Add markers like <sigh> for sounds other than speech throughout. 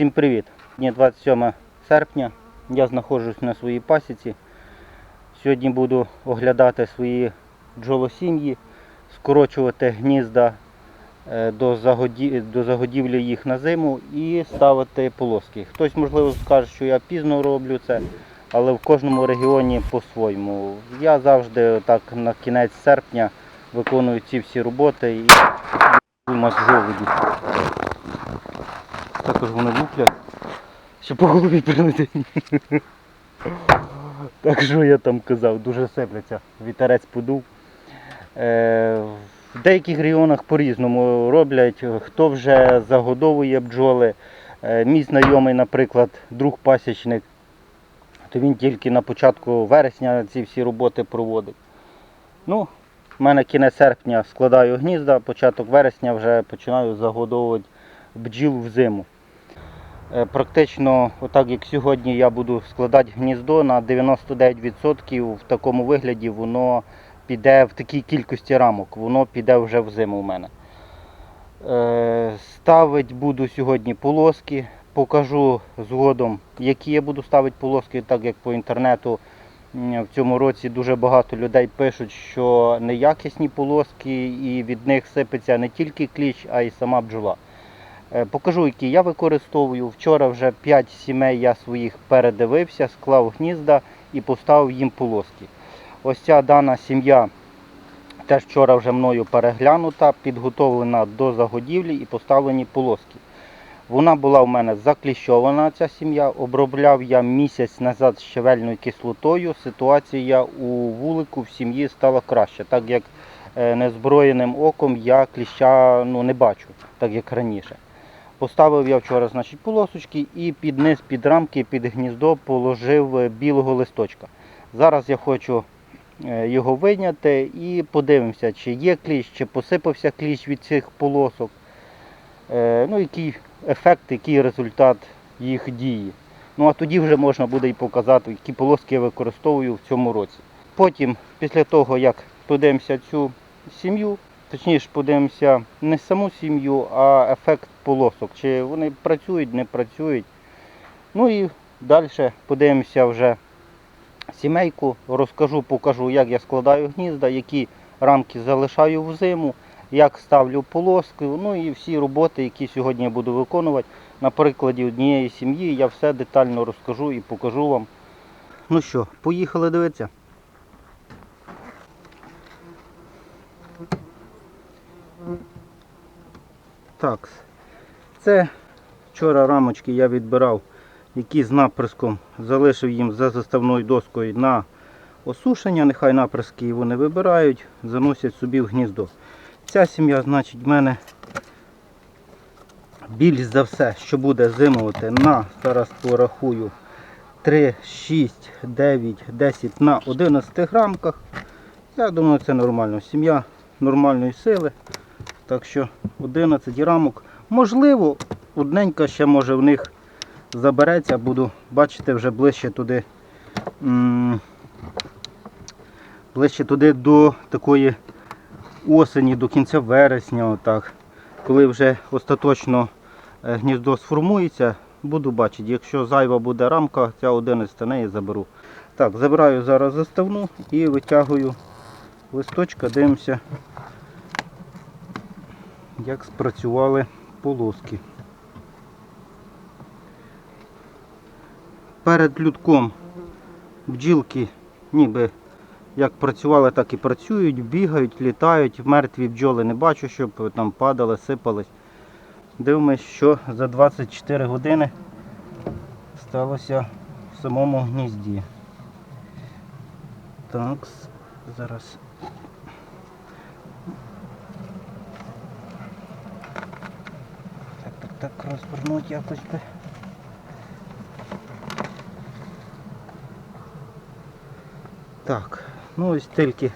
Всім привіт! Сьогодні 27 серпня. Я знаходжусь на своїй пасіці. Сьогодні буду оглядати свої бджолосім'ї, скорочувати гнізда е, до, загодівлі їх на зиму і ставити полоски. Хтось, можливо, скаже, що я пізно роблю це, але в кожному регіоні по-своєму. Я завжди так на кінець серпня виконую ці всі роботи і мать жолуді. Також вони луплять, що по голові прилетить. Так що я там казав, дуже сипляться, вітерець подув. Е, в деяких регіонах по-різному роблять, хто вже загодовує бджоли. Е, мій знайомий, наприклад, друг пасічник, то він тільки на початку вересня ці всі роботи проводить. Ну, в мене кінець серпня складаю гнізда, початок вересня вже починаю загодовувати бджіл в зиму. Е, Практично, отак як сьогодні я буду складати гніздо на 99% в такому вигляді воно піде в такій кількості рамок, воно піде вже в зиму у мене. Е, Ставити буду сьогодні полоски. Покажу згодом, які я буду ставити полоски, так як по інтернету в цьому році дуже багато людей пишуть, що неякісні полоски і від них сипеться не тільки кліч, а й сама бджола. Е, Покажу, які я використовую. Вчора вже 5 сімей я своїх передивився, склав гнізда і поставив їм полоски. Ось ця дана сім'я теж вчора вже мною переглянута, підготовлена до загодівлі і поставлені полоски. Вона була в мене закліщована, ця сім'я. Обробляв я місяць назад щавельною кислотою. Ситуація у вулику в сім'ї стала краще, так як е, незброєним оком я кліща ну, не бачу, так як раніше. Поставив я вчора значить, полосочки і під низ, під рамки, під гніздо положив е, білого листочка. Зараз я хочу е, його вийняти і подивимося, чи є кліщ, чи посипався кліщ від цих полосок. Е, Ну, який ефект, який результат їх дії. Ну а тоді вже можна буде і показати, які полоски я використовую в цьому році. Потім, після того, як подивимося цю сім'ю, точніше подивимося не саму сім'ю, а ефект полосок. Чи вони працюють, не працюють. Ну і далі подивимося вже сімейку, розкажу, покажу, як я складаю гнізда, які рамки залишаю в зиму, як ставлю полоски, ну і всі роботи, які сьогодні я буду виконувати. На прикладі однієї сім'ї я все детально розкажу і покажу вам. Ну що, поїхали дивитися. Так, це вчора рамочки я відбирав, які з наприском залишив їм за заставною доскою на осушення. Нехай наприски вони вибирають, заносять собі в гніздо. Ця сім'я, значить, в мене більш за все, що буде зимувати на, зараз порахую, 3, 6, 9, 10 на 11 грамках. Я думаю, це нормально. Сім'я нормальної сили. Так що 11 рамок. Можливо, одненька ще може в них забереться, буду бачити вже ближче туди. Ближче туди до такої осені, до кінця вересня, отак. Коли вже остаточно е, гніздо сформується, буду бачити. Якщо зайва буде рамка, ця 11 неї заберу. Так, забираю зараз заставну і витягую листочка, дивимося, як спрацювали полоски. Перед людком бджілки ніби як працювали, так і працюють, бігають, літають. Мертві бджоли не бачу, щоб там падали, сипались. Дивимось, що за 24 години сталося в самому гнізді. Так, зараз. Так, розвернуть якось би. Так, ну ось тільки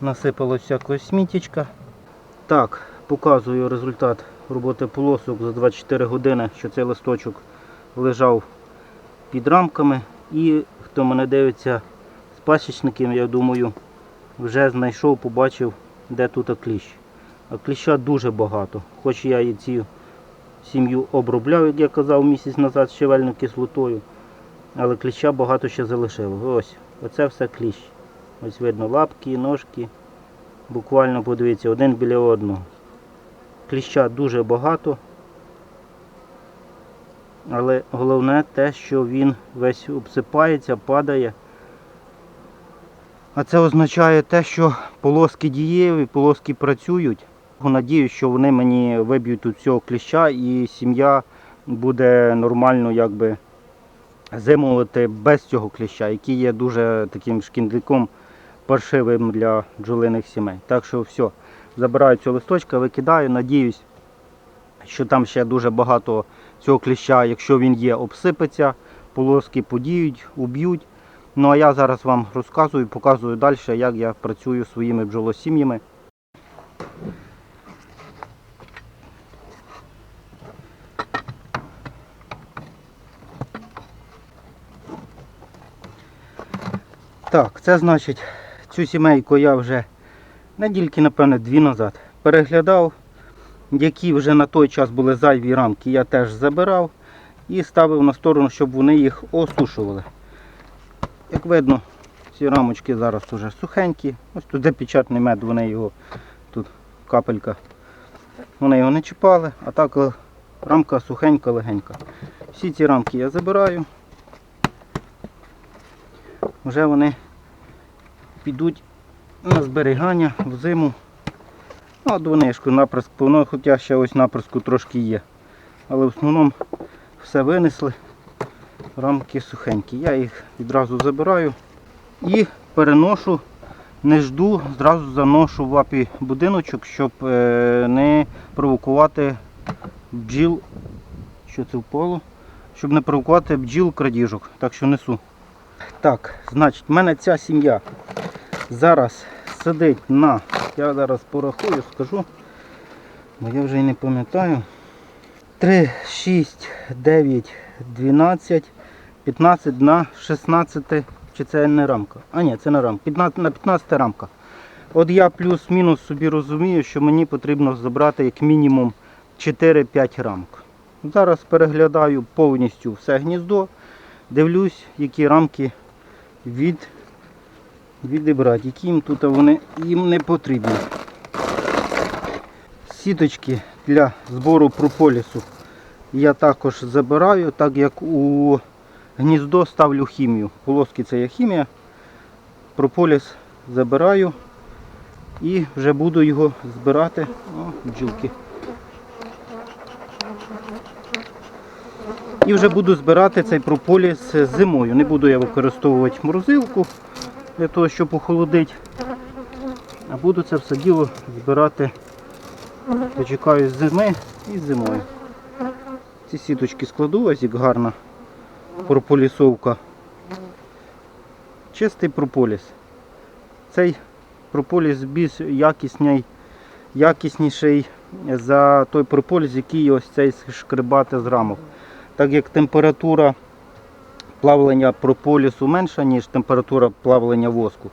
насипалось всякого сміттячка. Так, показую результат роботи полосок за 24 години, що цей листочок лежав під рамками. І хто мене дивиться з пасічників, я думаю, вже знайшов, побачив, де тут кліщ. А кліща дуже багато. Хоч я і ці сім'ю обробляв, як я казав, місяць назад щавельною кислотою. Але кліща багато ще залишило. Ось, оце все кліщ. Ось видно лапки, ножки. Буквально подивіться, один біля одного. Кліща дуже багато. Але головне те, що він весь обсипається, падає. А це означає те, що полоски дієві, полоски працюють. Надіюсь, що вони мені виб'ють тут цього кліща і сім'я буде нормально якби зимувати без цього кліща, який є дуже таким шкідником паршивим для бджолиних сімей. Так що все, забираю цього листочка, викидаю, надіюсь, що там ще дуже багато цього кліща, якщо він є, обсипеться, полоски подіють, уб'ють. Ну а я зараз вам розказую, показую далі, як я працюю своїми бджолосім'ями. Так, це значить, цю сімейку я вже недільки, напевне, дві назад переглядав. Які вже на той час були зайві рамки, я теж забирав і ставив на сторону, щоб вони їх осушували. Як видно, ці рамочки зараз вже сухенькі. Ось тут де печатний мед, вони його тут капелька. Вони його не чіпали, а так е, рамка сухенька, легенька. Всі ці рамки я забираю. Вже вони підуть на зберігання в зиму. Ну, от донишку наприск, воно хоча ще ось наприску трошки є. Але в основному все винесли. Рамки сухенькі. Я їх відразу забираю і переношу, не жду, зразу заношу в апі будиночок, щоб е, не провокувати бджіл. Що це впало? Щоб не провокувати бджіл крадіжок. Так що несу. Так, значить, в мене ця сім'я зараз сидить на, я зараз порахую, скажу, бо я вже й не пам'ятаю. 3, 6, 9, 12, 15 на 16, чи це не рамка? А ні, це не рамка. 15, на 15 рамка. От я плюс-мінус собі розумію, що мені потрібно забрати як мінімум 4-5 рамок. Зараз переглядаю повністю все гніздо, дивлюсь, які рамки від, відібрати, які їм тут вони їм не потрібні. Сіточки для збору прополісу я також забираю, так як у гніздо ставлю хімію. Полоски це є хімія. Прополіс забираю і вже буду його збирати. О, бджілки. І вже буду збирати цей прополіс зимою. Не буду я використовувати морозилку для того, щоб охолодити. А буду це все діло збирати, почекаю зими і зимою. Ці сіточки складу, ось як гарна прополісовка. Чистий прополіс. Цей прополіс більш якісний, якісніший за той прополіс, який ось цей шкребати з рамок. Так як температура плавлення прополісу менша, ніж температура плавлення воску.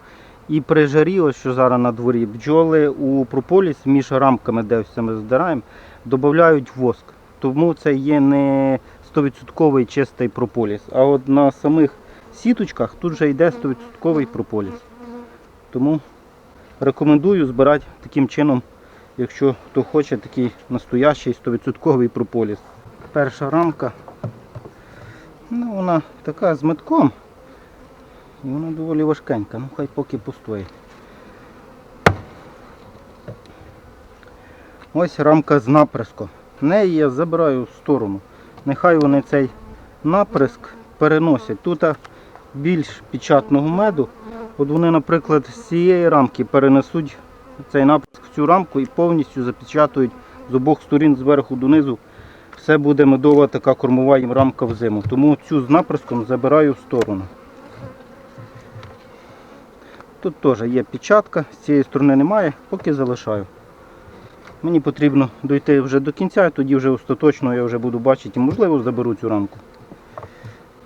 І при жарі, ось що зараз на дворі, бджоли у прополіс між рамками, де все ми здираємо, додають воск. Тому це є не 100% чистий прополіс. А от на самих сіточках тут вже йде 100% прополіс. Тому рекомендую збирати таким чином, якщо хто хоче такий настоящий 100% прополіс. Перша рамка. Ну, вона така з метком. І вона доволі важкенька, ну хай поки постоїть. Ось рамка з наприском. Неї я забираю в сторону. Нехай вони цей наприск переносять. Тут більш печатного меду. От вони, наприклад, з цієї рамки перенесуть цей наприск в цю рамку і повністю запечатують з обох сторін зверху донизу. Все буде медова така кормова їм рамка в зиму. Тому цю з наприском забираю в сторону. Тут теж є печатка, з цієї сторони немає, поки залишаю. Мені потрібно дойти вже до кінця, тоді вже остаточно я вже буду бачити, можливо заберу цю рамку.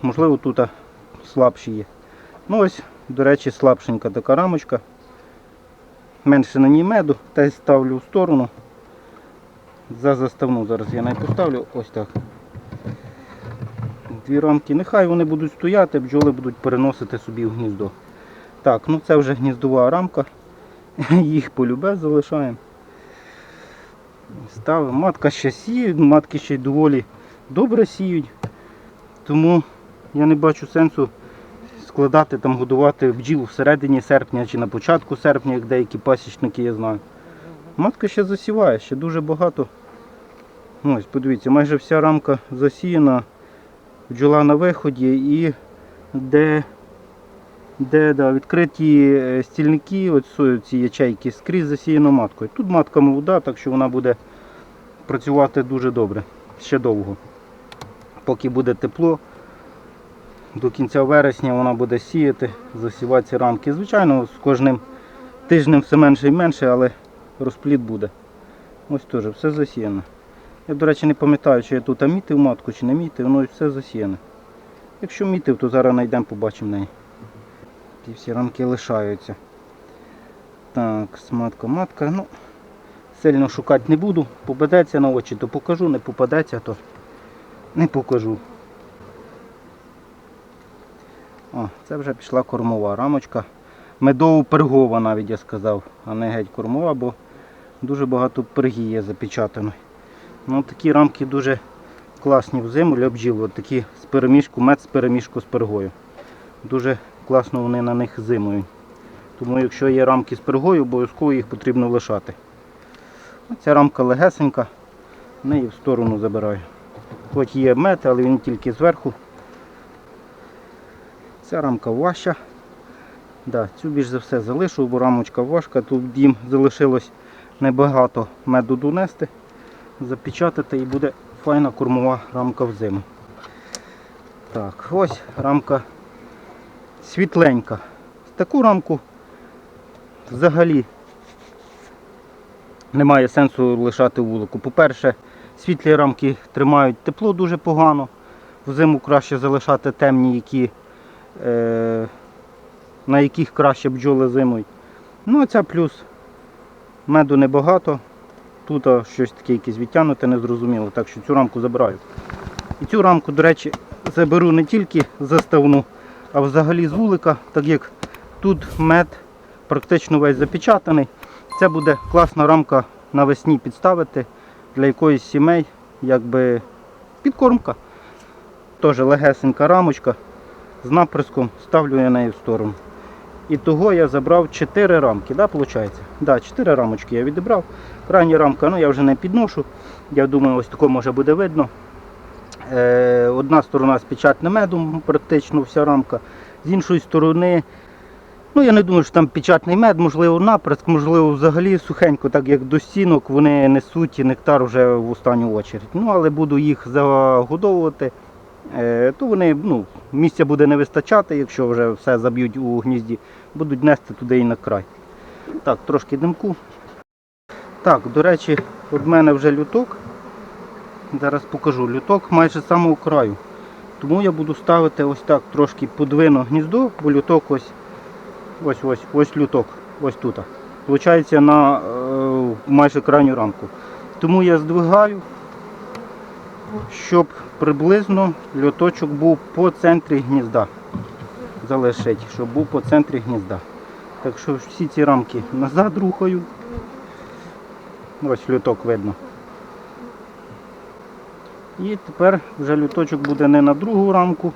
Можливо тут слабші є. Ну ось, до речі, слабшенька така рамочка. Менше на ній меду, теж ставлю в сторону. За заставну. Зараз я навіть поставлю ось так. Дві рамки. Нехай вони будуть стояти, бджоли будуть переносити собі в гніздо. Так, ну це вже гніздова рамка. <laughs> Їх полюбе залишаємо. Ставимо. Матка ще сіє, матки ще й доволі добре сіють. Тому я не бачу сенсу складати там, годувати бджіл всередині серпня чи на початку серпня, як деякі пасічники я знаю. Матка ще засіває, ще дуже багато. Ось, подивіться, майже вся рамка засіяна, бджола на виході і де, де да, відкриті е, стільники, ось ці ячейки, скрізь засіяно маткою. Тут матка молода, так що вона буде працювати дуже добре, ще довго. Поки буде тепло, до кінця вересня вона буде сіяти, засівати ці рамки. Звичайно, з кожним тижнем все менше і менше, але розплід буде. Ось теж все засіяно. Я, до речі, не пам'ятаю, чи я тут мітив матку, чи не мітив, воно все засіяне. Якщо мітив, то зараз знайдемо, побачимо неї. Ті всі рамки лишаються. Так, матка, матка. Ну, сильно шукати не буду. Попадеться на очі, то покажу, не попадеться, то не покажу. О, це вже пішла кормова рамочка. Медово пергова навіть я сказав, а не геть кормова, бо дуже багато пергі є запечатано. Ну, такі рамки дуже класні в зиму для бджіл. От такі з перемішку, мед з перемішку з пергою. Дуже класно вони на них зимують. Тому якщо є рамки з пергою, обов'язково їх потрібно лишати. Ця рамка легесенька, неї в сторону забираю. Хоч є мед, але він тільки зверху. Ця рамка важча. Да, цю більш за все залишу, бо рамочка важка. Тут їм залишилось небагато меду донести, запечатати і буде файна кормова рамка в зиму. Так, ось рамка світленька. Таку рамку взагалі немає сенсу лишати вулику. По-перше, світлі рамки тримають тепло дуже погано. Взиму краще залишати темні, які, е, на яких краще бджоли зимують. Ну а ця плюс меду небагато. Тут щось таке якесь відтягнуте, незрозуміло, так що цю рамку забираю. І цю рамку, до речі, заберу не тільки заставну, а взагалі з вулика, так як тут мед практично весь запечатаний. Це буде класна рамка навесні підставити для якоїсь сімей, якби підкормка. Теж легесенька рамочка з наприском, ставлю я неї в сторону. І того я забрав 4 рамки, да, виходить? Да, 4 рамочки я відібрав. Крайня рамка, ну я вже не підношу. Я думаю, ось тако може буде видно. Е, одна сторона з печатним медом, практично вся рамка. З іншої сторони, ну я не думаю, що там печатний мед, можливо, наприск, можливо, взагалі сухенько, так як до стінок вони несуть нектар вже в останню очередь. Ну, але буду їх загодовувати. Е, то вони ну, місця буде не вистачати, якщо вже все заб'ють у гнізді, будуть нести туди і на край. Так, трошки димку. Так, до речі, від мене вже люток. Зараз покажу. Люток майже з самого краю. Тому я буду ставити ось так, трошки подвину гніздо, бо люток ось ось ось ось люток, ось тут. Получається на е, майже крайню рамку. Тому я здвигаю щоб приблизно льоточок був по центрі гнізда. Залишить, щоб був по центрі гнізда. Так що всі ці рамки назад рухаю. Ось люток видно. І тепер вже люточок буде не на другу рамку,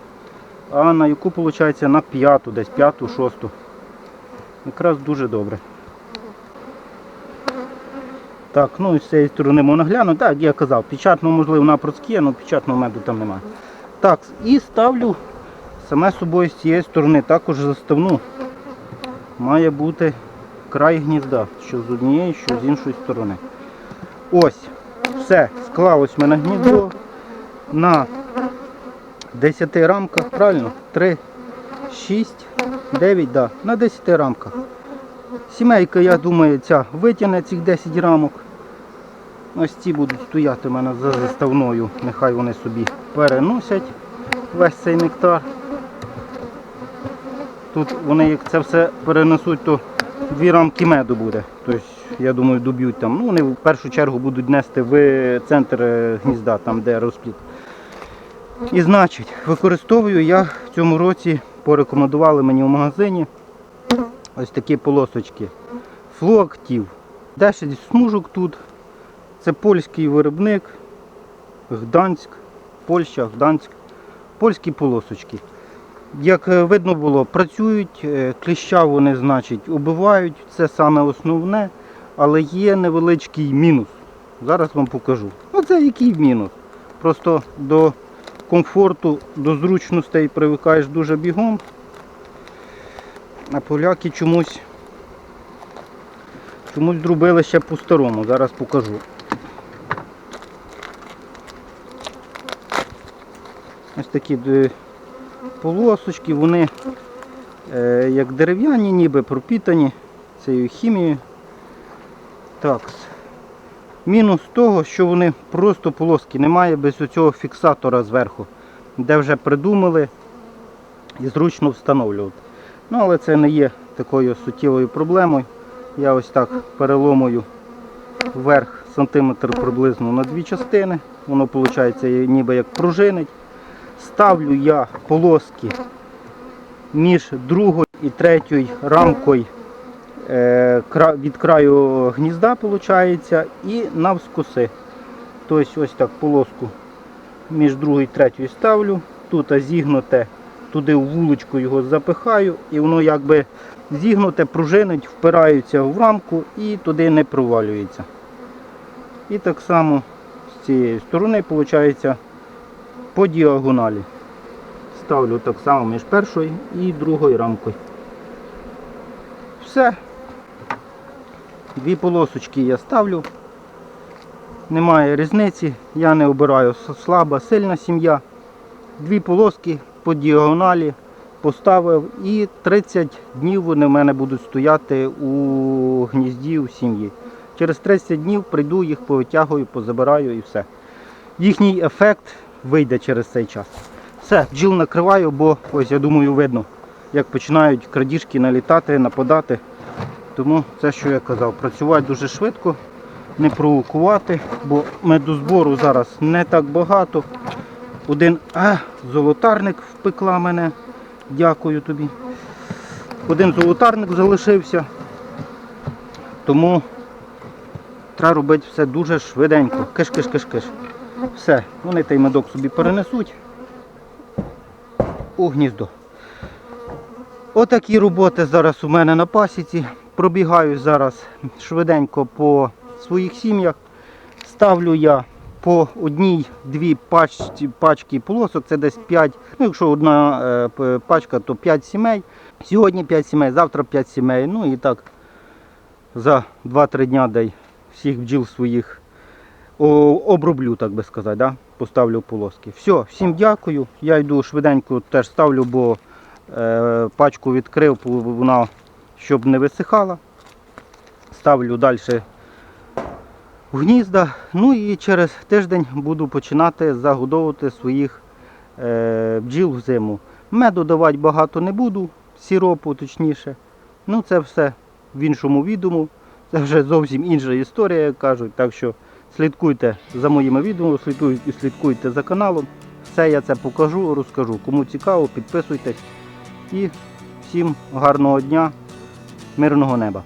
а на яку виходить на п'яту, десь п'яту, шосту. Якраз дуже добре. Так, ну і з цієї сторони можна глянути. Так, я казав, печатного можливо на процькі, але печатного меду там немає. Так, і ставлю саме собою з цієї сторони, також заставну. Має бути край гнізда, що з однієї, що з іншої сторони. Ось, все, склалось мене гніздо на 10 рамках, правильно? 3, 6, 9, да, на 10 рамках. Сімейка, я думаю, ця витягне цих 10 рамок. Ось ці будуть стояти у мене за заставною. Нехай вони собі переносять весь цей нектар. Тут вони як це все перенесуть, то дві рамки меду буде. Тобто я думаю, доб'ють там. Ну, вони в першу чергу будуть нести в центр е, гнізда, там де розплід. І значить, використовую я в цьому році, порекомендували мені в магазині ось такі полосочки. Флоактив. 10 смужок тут. Це польський виробник. Гданськ, Польща, Гданськ. Польські полосочки. Як е, видно було, працюють, е, кліща вони, значить, убивають, це саме основне, але є невеличкий мінус. Зараз вам покажу. Оце який мінус. Просто до комфорту, до зручностей привикаєш дуже бігом. А поляки чомусь чомусь зробили ще по-старому. Зараз покажу. Ось такі е, полосочки, вони е, як дерев'яні, ніби пропітані цією хімією. Так. Мінус того, що вони просто полоски, немає без цього фіксатора зверху, де вже придумали і зручно встановлювати. Ну, але це не є такою суттєвою проблемою. Я ось так переломую вверх сантиметр приблизно на дві частини. Воно виходить ніби як пружинить. Ставлю я полоски між другою і третьою рамкою е, від краю гнізда виходить, і навскоси. Тобто ось так полоску між другою і третьою ставлю. Тут зігнуте, туди в вуличку його запихаю, і воно якби зігнуте, пружинить, впирається в рамку і туди не провалюється. І так само з цієї сторони виходить по діагоналі. Ставлю так само між першою і другою рамкою. Все. Дві полосочки я ставлю. Немає різниці, я не обираю слаба, сильна сім'я. Дві полоски по діагоналі поставив і 30 днів вони в мене будуть стояти у гнізді у сім'ї. Через 30 днів прийду, їх повитягую, позабираю і все. Їхній ефект вийде через цей час. Все, бджіл накриваю, бо ось я думаю видно, як починають крадіжки налітати, нападати. Тому це, що я казав, працювати дуже швидко, не провокувати, бо медозбору зараз не так багато. Один а, золотарник впекла мене. Дякую тобі. Один золотарник залишився. Тому треба робити все дуже швиденько. Киш-киш-киш-киш. Все, вони той медок собі перенесуть у гніздо. Отакі роботи зараз у мене на пасіці. Пробігаю зараз швиденько по своїх сім'ях. Ставлю я по одній-дві пачці, пачки полосок, це десь 5, ну якщо одна е, пачка, то 5 сімей. Сьогодні 5 сімей, завтра 5 сімей. Ну і так за 2-3 дня дай всіх бджіл своїх оброблю, так би сказати, да? поставлю полоски. Все, всім дякую. Я йду швиденько теж ставлю, бо е, пачку відкрив, вона щоб не висихала. Ставлю далі в гнізда. Ну і через тиждень буду починати загодовувати своїх е, бджіл в зиму. Меду давати багато не буду, сіропу точніше. Ну це все в іншому відео. Це вже зовсім інша історія, як кажуть. Так що слідкуйте за моїми відео, слідкуйте, за каналом. Все я це покажу, розкажу. Кому цікаво, підписуйтесь. І всім гарного дня, мирного неба.